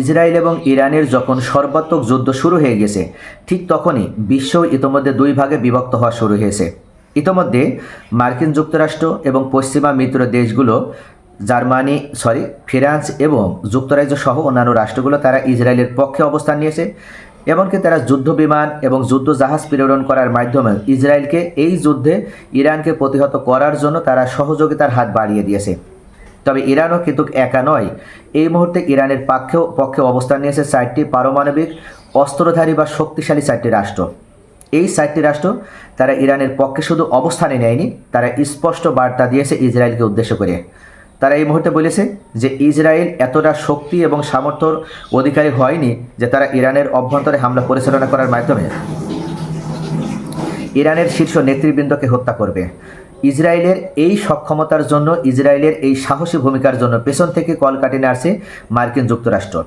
Israel এবং ইরানের যখন সর্বাত্মক যুদ্ধ শুরু হয়ে গেছে, ঠিক তখনই বিশ্ব ইতোমধ্যে দুই ভাগে বিভক্ত হওয়া শুরু হয়েছে। ইতোমধ্যে মার্কিন যুক্তরাষ্ট্র এবং পশ্চিমা মিত্র দেশগুলো, জার্মানি, সরি, ফ্রান্স এবং যুক্তরাজ্য সহ অন্যান্য রাষ্ট্রগুলো তারা ইসরায়েলের পক্ষে অবস্থান নিয়েছে, এমনকি তারা যুদ্ধ বিমান এবং যুদ্ধ জাহাজ প্রেরণ করার মাধ্যমে ইসরায়েলকে এই যুদ্ধে ইরানকে প্রতিহত করার জন্য তারা সহযোগিতার হাত বাড়িয়ে দিয়েছে। তবে ইরানও কিন্তু একা নয়। এই মুহূর্তে ইরানের পক্ষেও পক্ষে অবস্থান নিয়েছে চারটি পারমাণবিক, অস্ত্রধারী বা শক্তিশালী চারটি রাষ্ট্র। এই চারটি রাষ্ট্র, তারা ইরানের পক্ষে শুধু অবস্থানে নেয়নি, তারা স্পষ্ট বার্তা দিয়েছে ইসরায়েলকে উদ্দেশ্য করে। তারা এই মুহূর্তে বলেছে যে ইসরায়েল এতটা শক্তি এবং সামর্থ্যর অধিকারী হয়নি যে তারা ইরানের অভ্যন্তরে হামলা পরিচালনা করার মাধ্যমে ইরানের শীর্ষ নেতৃবৃন্দকে হত্যা করবে। ইসরায়েলের এই সক্ষমতার জন্য, ইসরায়েলের এই সাহসী ভূমিকার জন্য পেছন থেকে কল কাটিয়ে আসছে মার্কিন যুক্তরাষ্ট্র।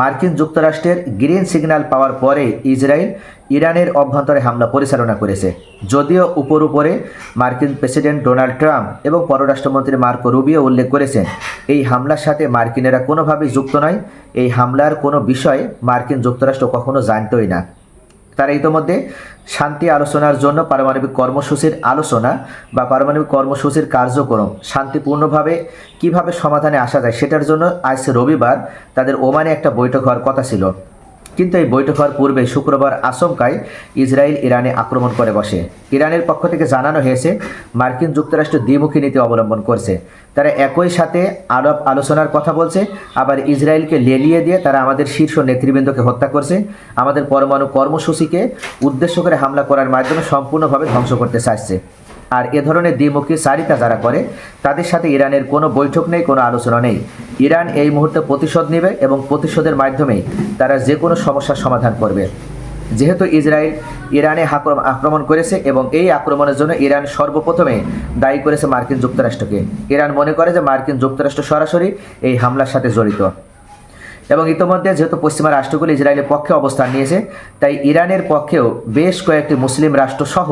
মার্কিন যুক্তরাষ্ট্রের গ্রিন সিগন্যাল পাওয়ার পরে ইসরায়েল ইরানের অভ্যন্তরে হামলা পরিচালনা করেছে। যদিও উপর উপরে মার্কিন প্রেসিডেন্ট ডোনাল্ড ট্রাম্প এবং পররাষ্ট্রমন্ত্রী মার্কো রুবিও উল্লেখ করেছেন, এই হামলার সাথে মার্কিনেরা কোনোভাবেই যুক্ত নয়। এই হামলার কোনো বিষয় মার্কিন যুক্তরাষ্ট্র কখনো জানতই না। তারা ইতোমধ্যে শান্তি আলোচনার জন্য পারমাণবিক কর্মসূচির আলোচনা বা পারমাণবিক কর্মসূচির কার্যক্রম শান্তিপূর্ণভাবে কীভাবে সমাধানে আসা যায় সেটার জন্য আজ রবিবার তাদের ওমানে একটা বৈঠক হওয়ার কথা ছিল। কিন্তু এই বৈঠক হওয়ার পূর্বে শুক্রবার আশঙ্কায় ইসরায়েল ইরানে আক্রমণ করে বসে। ইরানের পক্ষ থেকে জানানো হয়েছে, মার্কিন যুক্তরাষ্ট্র দ্বিমুখী নীতি অবলম্বন করছে। তারা একই সাথে আলাপ আলোচনার কথা বলছে, আবার ইসরায়েলকে লেলিয়ে দিয়ে তারা আমাদের শীর্ষ নেতৃবৃন্দকে হত্যা করছে। আমাদের পরমাণু কর্মসূচিকে উদ্দেশ্য করে হামলা করার মাধ্যমে সম্পূর্ণভাবে ধ্বংস করতে চাইছে। আর এ ধরনের দ্বিমুখী সারিতা যারা করে, তাদের সাথে ইরানের কোনো বৈঠক নেই, কোনো আলোচনা নেই। ইরান এই মুহূর্তে প্রতিশোধ নেবে এবং প্রতিশোধের মাধ্যমেই তারা যে কোনো সমস্যার সমাধান করবে। যেহেতু ইসরায়েল ইরানে আক্রমণ করেছে এবং এই আক্রমণের জন্য ইরান সর্বপ্রথমে দায়ী করেছে মার্কিন যুক্তরাষ্ট্রকে। ইরান মনে করে যে মার্কিন যুক্তরাষ্ট্র সরাসরি এই হামলার সাথে জড়িত। এবং ইতোমধ্যে যেহেতু পশ্চিমা রাষ্ট্রগুলি ইসরায়েলের পক্ষে অবস্থান নিয়েছে, তাই ইরানের পক্ষেও বেশ কয়েকটি মুসলিম রাষ্ট্র সহ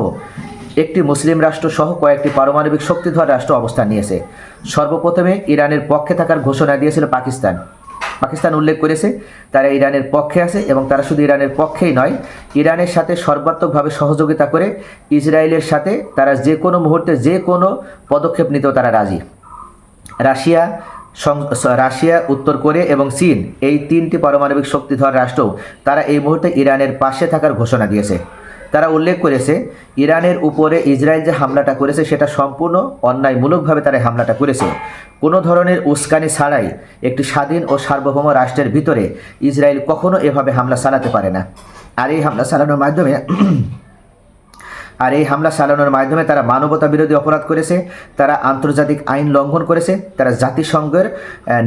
একটি মুসলিম রাষ্ট্র সহ কয়েকটি পারমাণবিক শক্তিধর রাষ্ট্র অবস্থান নিয়েছে। সর্বপ্রথমে ইরানের পক্ষে থাকার ঘোষণা দিয়েছিল পাকিস্তান। পাকিস্তান উল্লেখ করেছে, তারা ইরানের পক্ষে আছে এবং তারা শুধু ইরানের পক্ষেই নয়, ইরানের সাথে সর্বাত্মকভাবে সহযোগিতা করে ইসরায়েলের সাথে তারা যে কোনো মুহূর্তে যে কোনো পদক্ষেপ নিতেও তারা রাজি। রাশিয়া রাশিয়া, উত্তর কোরিয়া এবং চীন এই তিনটি পারমাণবিক শক্তিধর রাষ্ট্র তারা এই মুহূর্তে ইরানের পাশে থাকার ঘোষণা দিয়েছে। তারা উল্লেখ করেছে, ইরানের উপরে ইসরায়েল যে হামলাটা করেছে সেটা সম্পূর্ণ অন্যায়মূলকভাবে তারা হামলাটা করেছে। কোনো ধরনের উস্কানি ছাড়াই একটি স্বাধীন ও সার্বভৌম রাষ্ট্রের ভিতরে ইসরায়েল কখনো এভাবে হামলা চালাতে পারে না। আর এই হামলা চালানোর মাধ্যমে আর এই হামলা চালানোর মাধ্যমে তারা মানবতা বিরোধী অপরাধ করেছে, তারা আন্তর্জাতিক আইন লঙ্ঘন করেছে, তারা জাতিসংঘের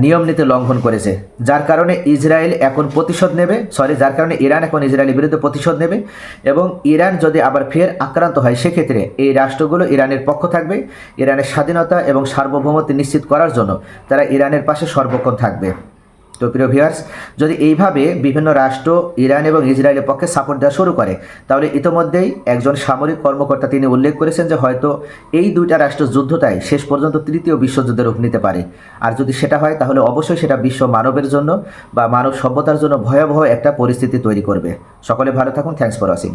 নিয়ম নীতি লঙ্ঘন করেছে। যার কারণে ইসরায়েল এখন প্রতিশোধ নেবে সরি যার কারণে ইরান এখন ইসরায়েলের বিরুদ্ধে প্রতিশোধ নেবে এবং ইরান যদি আবার ফের আক্রান্ত হয়, সেক্ষেত্রে এই রাষ্ট্রগুলো ইরানের পক্ষ থাকবে, ইরানের স্বাধীনতা এবং সার্বভৌমত্ব নিশ্চিত করার জন্য তারা ইরানের পাশে সর্বক্ষণ থাকবে। তো প্রিয় ভিউয়ার্স যদি এইভাবে বিভিন্ন রাষ্ট্র, ইরান এবং ইসরায়েলের পক্ষে সাপোর্ট দেওয়া শুরু করে, তাহলে ইতোমধ্যেই একজন সামরিক কর্মকর্তা তিনি উল্লেখ করেছেন যে হয়তো এই দুইটা রাষ্ট্র যুদ্ধটাই শেষ পর্যন্ত তৃতীয় বিশ্বযুদ্ধের রূপ নিতে পারে। আর যদি সেটা হয়, তাহলে অবশ্যই সেটা বিশ্ব মানবের জন্য বা মানব সভ্যতার জন্য ভয়াবহ একটা পরিস্থিতি তৈরি করবে। সকলে ভালো থাকুন থ্যাংকস ফর ওয়াচিং